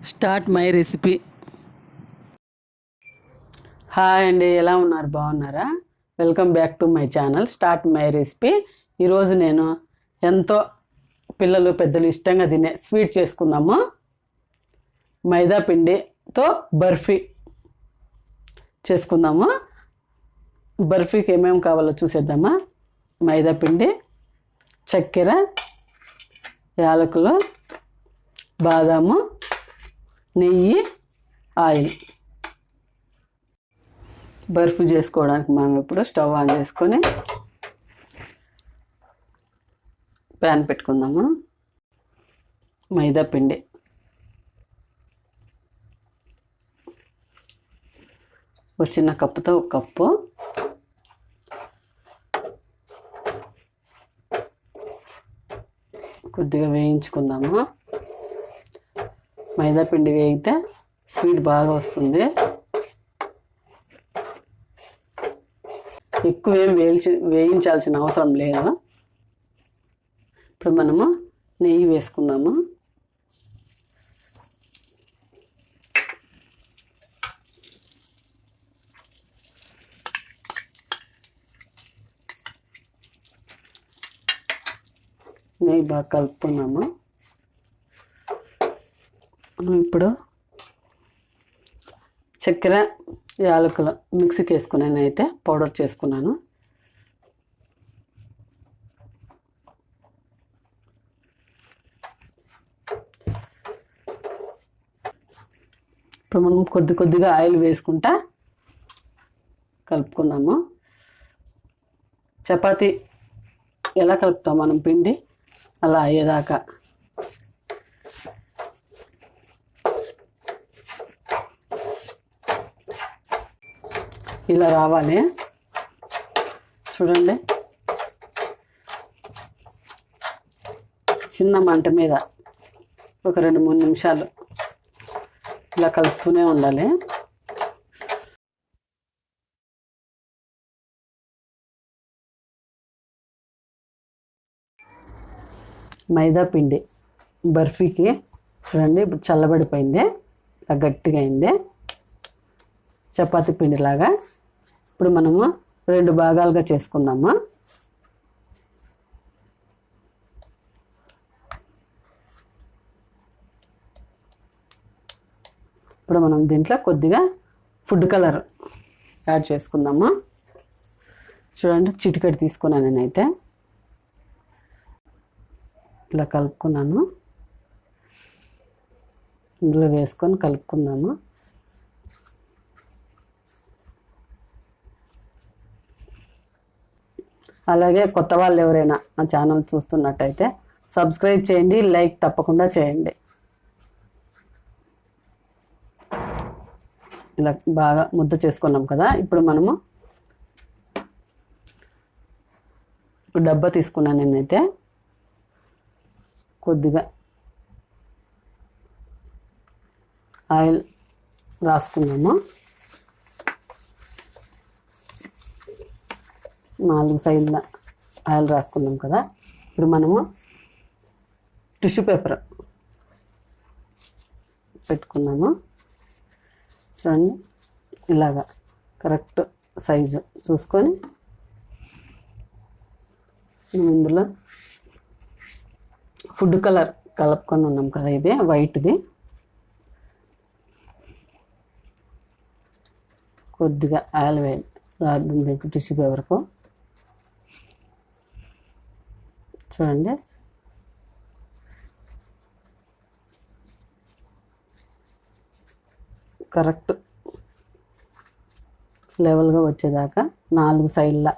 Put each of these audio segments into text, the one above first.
Start my recipe. Hi అండి ఎలా ఉన్నారు? బాగున్నారా? Welcome back to my channel start my recipe. ఈరోజు నేను ఎంతో పిల్లలు పెద్దలు ఇష్టంగా తినే స్వీట్ చేసుకుందాము. మైదా పిండితో బర్ఫీ చేసుకుందాము. బర్ఫీకి ఏమేమి కావాలో చూసేద్దామా? మైదా పిండి చక్కెర యాలకులు బాదాము నెయ్యి ఆయిల్. బర్ఫ్ చేసుకోవడానికి మనం ఇప్పుడు స్టవ్ ఆన్ చేసుకొని ప్యాన్ పెట్టుకుందాము. మైదా పిండి. ఒక చిన్న కప్పుతో ఒక కప్పు. కొద్దిగా వేయించుకుందాము. మైదాపిండి వేయితే వేగితే స్వీట్ బాగా వస్తుంది. ఎక్కువ ఏం వేయించి వేయించాల్సిన అవసరం లేదు. ఇప్పుడు మనము నెయ్యి వేసుకుందాము. నెయ్యి బాగా కలుపుకున్నాము. ఇప్పుడు చక్కెర యాలకులు మిక్సీకి వేసుకున్నాను అయితే పౌడర్ చేసుకున్నాను. ఇప్పుడు మనం కొద్ది కొద్దిగా ఆయిల్ వేసుకుంటా కలుపుకున్నాము చపాతి ఎలా కలుపుతాం మనం పిండి? అలా అయ్యేదాకా ఇలా రావాలి. చూడండి. చిన్న మంట మీద ఒక రెండు మూడు నిమిషాలు ఇలా కలుపుతూనే ఉండాలి. మైదా పిండి బర్ఫీకి చూడండి ఇప్పుడు చల్లబడిపోయింది ఇలా గట్టిగా అయింది. చపాతి పిండిలాగా ఇప్పుడు మనము రెండు భాగాలుగా చేసుకుందాము? ఇప్పుడు మనం దీంట్లో కొద్దిగా ఫుడ్ కలర్ యాడ్ చేసుకుందాము? చూడండి చిటికెడు తీసుకున్నాను నేనైతే. ఇట్లా కలుపుకున్నాను. ఇందులో వేసుకొని కలుపుకుందాము? అలాగే కొత్త వాళ్ళు ఎవరైనా నా ఛానల్ చూస్తున్నట్టయితే సబ్స్క్రైబ్ చేయండి లైక్ తప్పకుండా చేయండి. ఇలా బాగా ముద్ద చేసుకున్నాం కదా ఇప్పుడు మనము ఇప్పుడు డబ్బా తీసుకున్నాను నేనైతే కొద్దిగా ఆయిల్ రాసుకున్నాము. నాలుగు సైడ్ల ఆయిల్ రాసుకున్నాం కదా. ఇప్పుడు మనము టిష్యూ పేపర్ పెట్టుకున్నాము. చూడండి ఇలాగా కరెక్ట్ సైజు చూసుకొని ఇందులో ఫుడ్ కలర్ కలుపుకొని ఉన్నాం కదా ఇది వైట్ది. కొద్దిగా ఆయిల్ వేయాలి రాదు టిష్యూ పేపర్కు. చూడండి. కరెక్ట్ లెవెల్గా వచ్చేదాకా నాలుగు సైడ్ల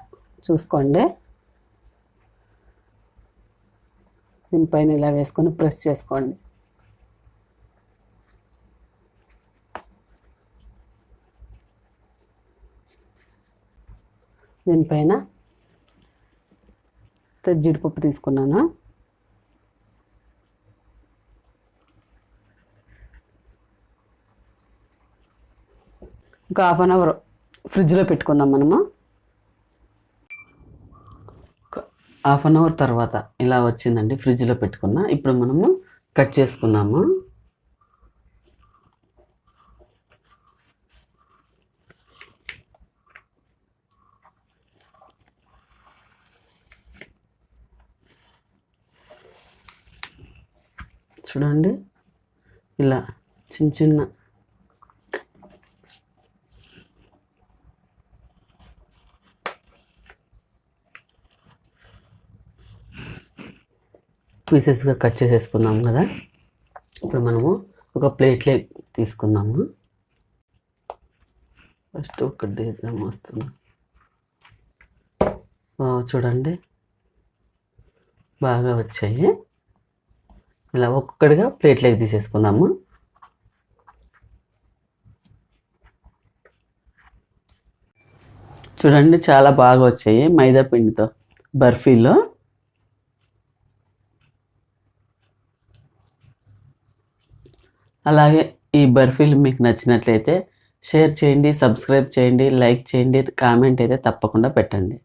చూసుకోండి. దీనిపైన ఇలా వేసుకొని ప్రెస్ చేసుకోండి. దీనిపైన జీడిపప్పు తీసుకున్నాను. ఒక హాఫ్ అన్ అవర్ ఫ్రిడ్జ్లో పెట్టుకుందాం మనము. హాఫ్ అన్ అవర్ తర్వాత ఇలా వచ్చిందండి ఫ్రిడ్జ్లో పెట్టుకున్నా. ఇప్పుడు మనము కట్ చేసుకుందాము. చూడండి. ఇలా చిన్న చిన్న. పీసెస్గా కట్ చేసేసుకున్నాం కదా. ఇప్పుడు మనము ఒక ప్లేట్లే తీసుకుందాము. ఫస్ట్ ఒక తీద్దాం వస్తుంది. చూడండి. బాగా వచ్చాయి. ఇలా ఒక్కొక్కటిగా ప్లేట్లోకి తీసేసుకుందాము. చూడండి చాలా బాగా వచ్చాయి మైదా పిండితో బర్ఫీలో. అలాగే ఈ బర్ఫీలు మీకు నచ్చినట్లయితే షేర్ చేయండి సబ్స్క్రైబ్ చేయండి లైక్ చేయండి కామెంట్ అయితే తప్పకుండా పెట్టండి.